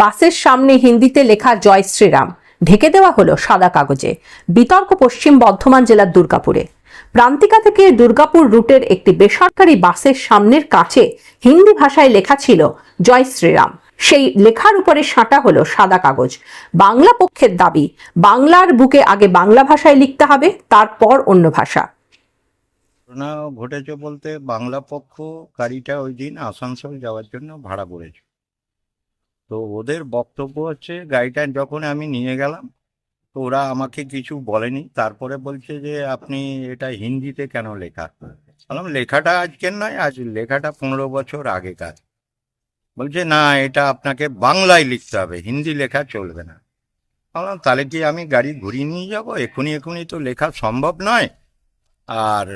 বাসের সামনে হিন্দিতে লেখা জয় শ্রীরাম। ঢেকে দেওয়া হলো সাদা কাগজে। বিতর্ক পশ্চিম বর্ধমান জেলার দুর্গাপুরে। প্রান্তিকা থেকে দুর্গাপুর রুটের একটি বেসরকারি বাসের সামনের কাছে হিন্দি ভাষায় লেখা ছিল জয় শ্রীরাম। সেই লেখার উপরে সাঁটা হলো সাদা কাগজ। বাংলা পক্ষের দাবি, বাংলার বুকে আগে বাংলা ভাষায় লিখতে হবে, তারপর অন্য ভাষা। ঘটেছে বলতে বাংলা পক্ষ গাড়িটা ওই দিন আসানসোল যাওয়ার জন্য ভাড়া করেছে। তো ওদের বক্তব্য হচ্ছে, গাড়িটা যখন আমি নিয়ে গেলাম, তো ওরা আমাকে কিছু বলেনি। তারপরে বলছে যে, আপনি এটা হিন্দিতে কেন লেখা? বললাম, লেখাটা আজকের নয়, আজ লেখাটা পনেরো বছর আগেকার। বলছে, না, এটা আপনাকে বাংলায় লিখতে হবে, হিন্দি লেখা চলবে না। বললাম, তাহলে কি আমি গাড়ি ঘুরিয়ে নিয়ে যাব? এখনই এখনই তো লেখা সম্ভব নয়। আর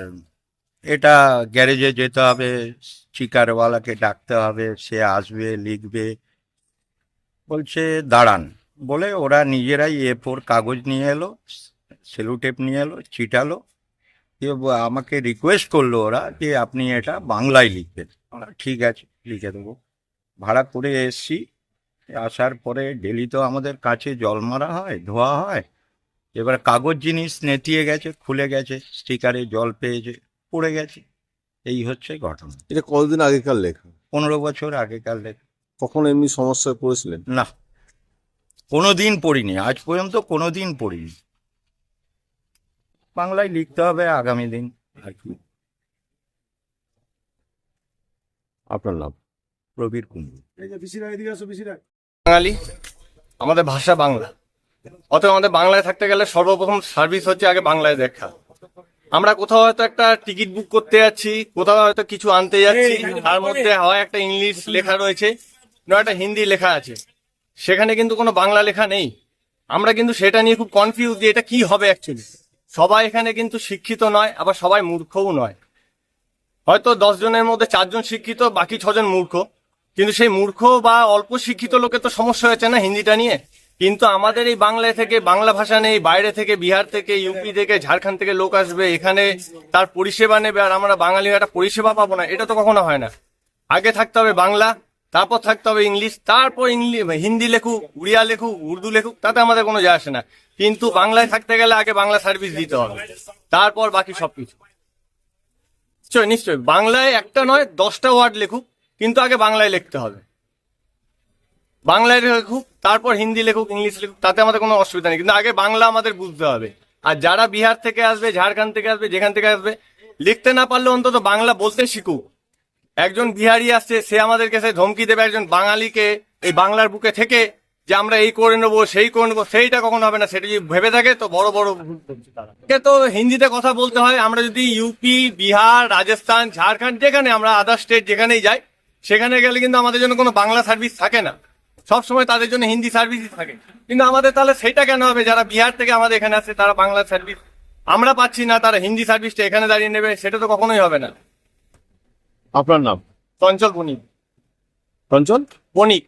এটা গ্যারেজে যেতে হবে চিকারওয়ালাকে ডাকতে হবে, সে আসবে, লিখবে। বলছে দাঁড়ান। বলে ওরা নিজেরাই এ ফোর কাগজ নিয়ে এলো সেলুটেপ নিয়ে এলো চিটালো দিয়ে আমাকে রিকোয়েস্ট করল ওরা যে আপনি এটা বাংলায় লিখবেন। আমরা, ঠিক আছে লিখে দেবো। ভাড়া করে এসছি। আসার পরে ডেলি তো আমাদের কাছে জল মারা হয় ধোয়া হয়। এবার কাগজ জিনিস নেতিয়ে গেছে খুলে গেছে স্টিকারে জল পেয়েছে পড়ে গেছে। এই হচ্ছে ঘটনা। এটা কতদিন আগেকার লেখা? পনেরো বছর আগেকার লেখা। কখনো এমনি সমস্যায় পড়েছিলেন? না। কোনো কোনোদিন পড়িনি। আজ পর্যন্ত কোনোদিন পড়িনি। বাংলায় লিখতে হবে আগামী দিন। আর কি। আপনার নাম? প্রবীর কুণ্ডু বাঙালি আমাদের ভাষা বাংলা। অতএব আমাদের বাংলায় থাকতে গেলে সর্বপ্রথম সার্ভিস হচ্ছে আগে বাংলায় দেখা। আমরা কোথাও হয়তো একটা টিকিট বুক করতে যাচ্ছি কোথাও হয়তো কিছু আনতে যাচ্ছি তার মধ্যে হয় একটা ইংলিশ লেখা রয়েছে। একটা হিন্দি লেখা আছে। সেখানে কিন্তু কোনো বাংলা লেখা নেই। আমরা কিন্তু সেটা নিয়ে খুব কনফিউজ যে এটা কি হবে অ্যাকচুয়ালি সবাই এখানে কিন্তু শিক্ষিত নয়, আবার সবাই মূর্খও নয়। হয়তো দশ জনের মধ্যে চারজন শিক্ষিত, বাকি ছজন মূর্খ। কিন্তু সেই মূর্খ বা অল্প শিক্ষিত লোকের তো সমস্যা হয়েছে না হিন্দিটা নিয়ে? কিন্তু আমাদের এই বাংলা থেকে, বাংলা ভাষা নেই, বাইরে থেকে, বিহার থেকে ইউপি থেকে, ঝাড়খণ্ড থেকে লোক আসবে, এখানে তার পরিষেবা নেবে, আর আমরা বাঙালি একটা পরিষেবা পাবো না। এটা তো কখনো হয় না। আগে থাকতে হবে বাংলা তারপর থাকতে হবে ইংলিশ, তারপর হিন্দি লেখুক, উড়িয়া লেখুক, উর্দু লেখুক, তাতে আমাদের কোনো যায় আসে না। কিন্তু বাংলায় থাকতে গেলে আগে বাংলা সার্ভিস দিতে হবে। তারপর বাকি সবকিছু। নিশ্চয় নিশ্চয় বাংলায় একটা নয়, দশটা ওয়ার্ড লেখুক, কিন্তু আগে বাংলায় লিখতে হবে। বাংলায় লেখুক, তারপর হিন্দি লেখুক, ইংলিশ লেখুক, তাতে আমাদের কোনো অসুবিধা নেই। কিন্তু আগে বাংলা আমাদের বুঝতে হবে। আর যারা বিহার থেকে আসবে, ঝাড়খণ্ড থেকে আসবে, যেখান থেকে আসবে, লিখতে না পারলে অন্তত বাংলা বলতে শিখুক। একজন বিহারি আসছে, সে আমাদেরকে সে ধমকি দেবে, একজন বাঙালিকে এই বাংলার বুকে থেকে যে আমরা এই করে নেব, সেই করে নেব, সেইটা কখনো হবে না, সেটা যদি ভেবে থাকে তো বড় বড় তো হিন্দিতে কথা বলতে হয়, আমরা যদি ইউপি বিহার, রাজস্থান, ঝাড়খণ্ড, যেখানে আমরা আদার স্টেট যেখানেই যাই, সেখানে গেলে কিন্তু আমাদের জন্য কোনো বাংলা সার্ভিস থাকে না। সব সময় তাদের জন্য হিন্দি সার্ভিসই থাকে। কিন্তু আমাদের তাহলে সেটা কেন হবে? যারা বিহার থেকে আমাদের এখানে আসে তারা বাংলা সার্ভিস আমরা পাচ্ছি না, তারা হিন্দি সার্ভিসটা এখানে দাঁড়িয়ে নেবে, সেটা তো কখনোই হবে না। আপনার নাম? চঞ্চল বণিক। চঞ্চল? বণিক।